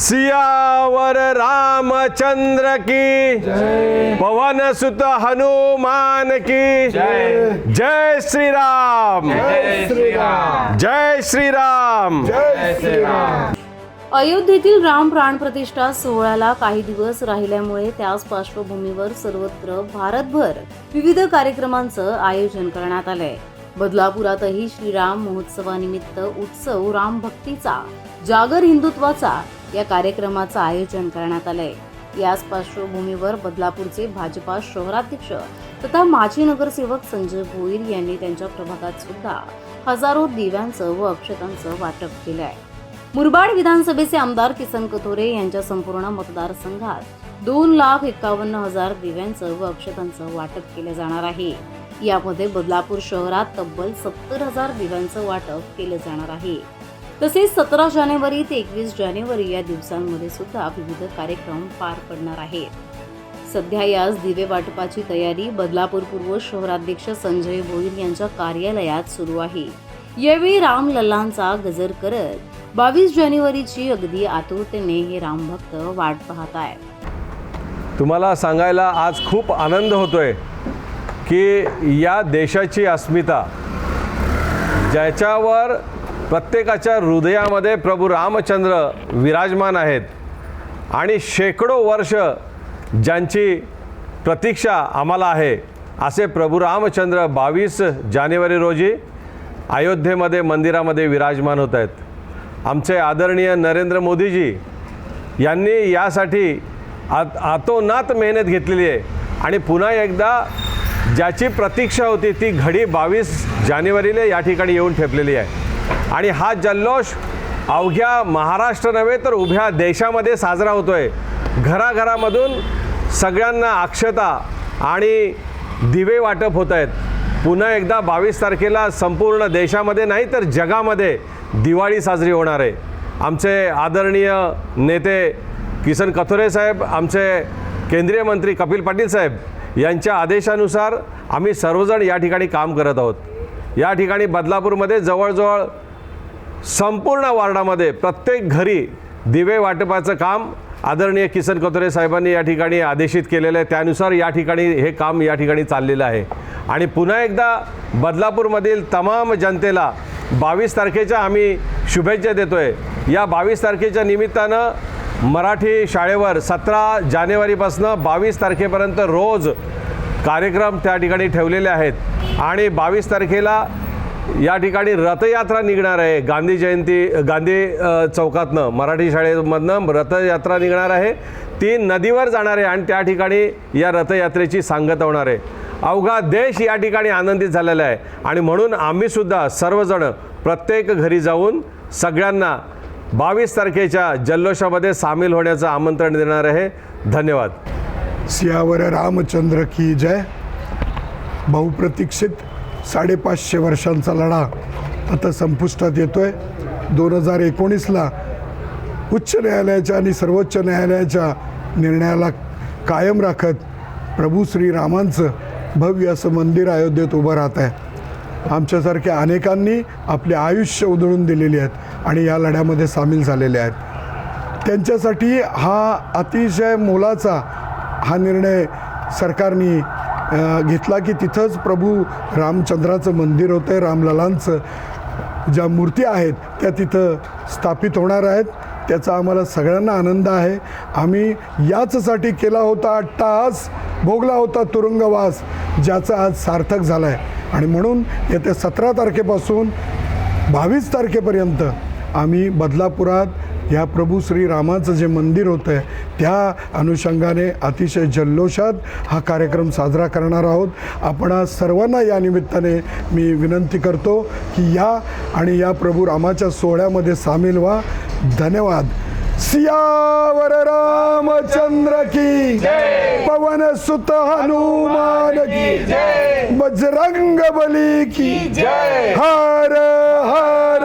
सियावर रामचंद्र की। पवन सुत हनुमान की। जय। श्री राम जय श्री राम अयोध्येतील राम प्राणप्रतिष्ठा सोहळ्याला काही दिवस राहिल्यामुळे त्याच पार्श्वभूमीवर सर्वत्र भारतभर विविध कार्यक्रमांचं आयोजन करण्यात आलंय. बदलापुरातही श्रीराम महोत्सवानिमित्त उत्सव राम भक्तीचा जागर हिंदुत्वाचा या कार्यक्रमाचं आयोजन करण्यात आलं आहे याच पार्श्वभूमीवर बदलापूरचे भाजपा शहराध्यक्ष तथा माजी नगरसेवक संजय भोईर यांनी त्यांच्या प्रभागात सुद्धा हजारो दिव्यांचं व अक्षतांचं वाटप केलं आहे मुरबाड विधानसभेचे आमदार किसन कथोरे यांच्या संपूर्ण मतदारसंघात दोन लाख एकावन्न हजार दिव्यांचं व अक्षतांचं वाटप केलं जाणार आहे. यामध्ये बदलापूर शहरात तब्बल सत्तर हजार दिव्यांचं वाटप केलं जाणार आहे. तसेच सतरा जानेवारी ते एकवीस जानेवारी या दिवसांमध्ये सुद्धा विविध कार्यक्रम पार पडणार आहेत. सध्या याच दिवे वाटपाची तयारी बदलापूर पूर्व शहराध्यक्ष संजय भोईर यांच्या कार्यालयात सुरू आहे. यावेळी राम लल्लांचा गजर करत बावीस जानेवारीची अगदी आतुरतेने हे रामभक्त वाट पाहत आहे तुम्हाला सांगायला आज खूप आनंद होतोय की या देशाची अस्मिता ज्याच्यावर प्रत्येकाच्या हृदयामध्ये प्रभू रामचंद्र विराजमान आहेत. आणि शेकडो वर्ष ज्यांची प्रतीक्षा आम्हाला आहे असे प्रभू रामचंद्र बावीस जानेवारी रोजी अयोध्येमध्ये मंदिरामध्ये विराजमान होत आहेत. आमचे आदरणीय नरेंद्र मोदीजी यांनी यासाठी आत आतोनात मेहनत घेतलेली आहे. आणि पुन्हा एकदा ज्याची प्रतीक्षा होती ती घडी बावीस जानेवारीला या ठिकाणी येऊन ठेपलेली आहे. आणि हा जल्लोष अवघ्या महाराष्ट्र नव्हे तर उभ्या देशामध्ये साजरा होतो आहे घराघरामधून सगळ्यांना अक्षता आणि दिवे वाटप होत आहेत. पुन्हा एकदा बावीस तारखेला संपूर्ण देशामध्ये नाही तर जगामध्ये दिवाळी साजरी होणार आहे. आमचे आदरणीय नेते किसन कथोरे साहेब आमचे केंद्रीय मंत्री कपिल पाटील साहेब यांच्या आदेशानुसार आम्ही सर्वजण या ठिकाणी काम करत आहोत. या ठिकाणी बदलापूरमध्ये जवळजवळ संपूर्ण वार्डामध्ये प्रत्येक घरी दिवे वाटपाचं काम आदरणीय किसन कतोरे साहेबांनी या ठिकाणी आदेशित केलेलं आहे. त्यानुसार या ठिकाणी हे काम या ठिकाणी चाललेलं आहे. आणि पुन्हा एकदा बदलापूरमधील तमाम जनतेला बावीस तारखेच्या आम्ही शुभेच्छा देतो आहे या बावीस तारखेच्या निमित्तानं मराठी शाळेवर सतरा जानेवारीपासून बावीस तारखेपर्यंत रोज कार्यक्रम त्या ठिकाणी ठेवलेले आहेत. आणि बावीस तारखेला या ठिकाणी रथयात्रा निघणार आहे. गांधी जयंती गांधी चौकातनं मराठी शाळेमधनं रथयात्रा निघणार आहे. ती नदीवर जाणार आहे आणि त्या ठिकाणी या रथयात्रेची सांगत होणार आहे. अवघा देश या ठिकाणी आनंदित झालेला आहे. आणि म्हणून आम्हीसुद्धा सर्वजण प्रत्येक घरी जाऊन सगळ्यांना बावीस तारखेच्या जल्लोषामध्ये सामील होण्याचं आमंत्रण देणार आहे. धन्यवाद. सियावर रामचंद्र की जय. बहुप्रतीक्षित साडेपाचशे वर्षांचा लढा आता संपुष्टात येतोय. दोन हजार एकोणीसला उच्च न्यायालयाच्या आणि सर्वोच्च न्यायालयाच्या निर्णयाला कायम राखत प्रभू श्रीरामांचं भव्य असं मंदिर अयोध्येत उभं राहत आहे. आमच्यासारख्या अनेकांनी आपले आयुष्य उधळून दिलेली आहेत आणि या लढ्यामध्ये सामील झालेले आहेत. त्यांच्यासाठी हा अतिशय मोलाचा हा निर्णय सरकारने घेतला की तिथंच प्रभू रामचंद्राचं मंदिर होतं आहे रामललांचं. ज्या मूर्ती आहेत त्या तिथं स्थापित होणार आहेत. त्याचा आम्हाला सगळ्यांना आनंद आहे. आम्ही याचसाठी केला होता तास भोगला होता तुरुंगवास ज्याचा आज सार्थक झाला आहे आणि म्हणून येत्या सतरा तारखेपासून बावीस तारखेपर्यंत आम्ही बदलापुरात या प्रभू श्रीरामाचं जे मंदिर होतं आहे त्या अनुषंगाने अतिशय जल्लोषात हा कार्यक्रम साजरा करणार आहोत. आपण सर्वांना या निमित्ताने मी विनंती करतो की या आणि या प्रभू रामाच्या सोहळ्यामध्ये सामील व्हा. धन्यवाद. सियावर रामचंद्र की पवन सुत हनुमान की बजरंग बली की हर हर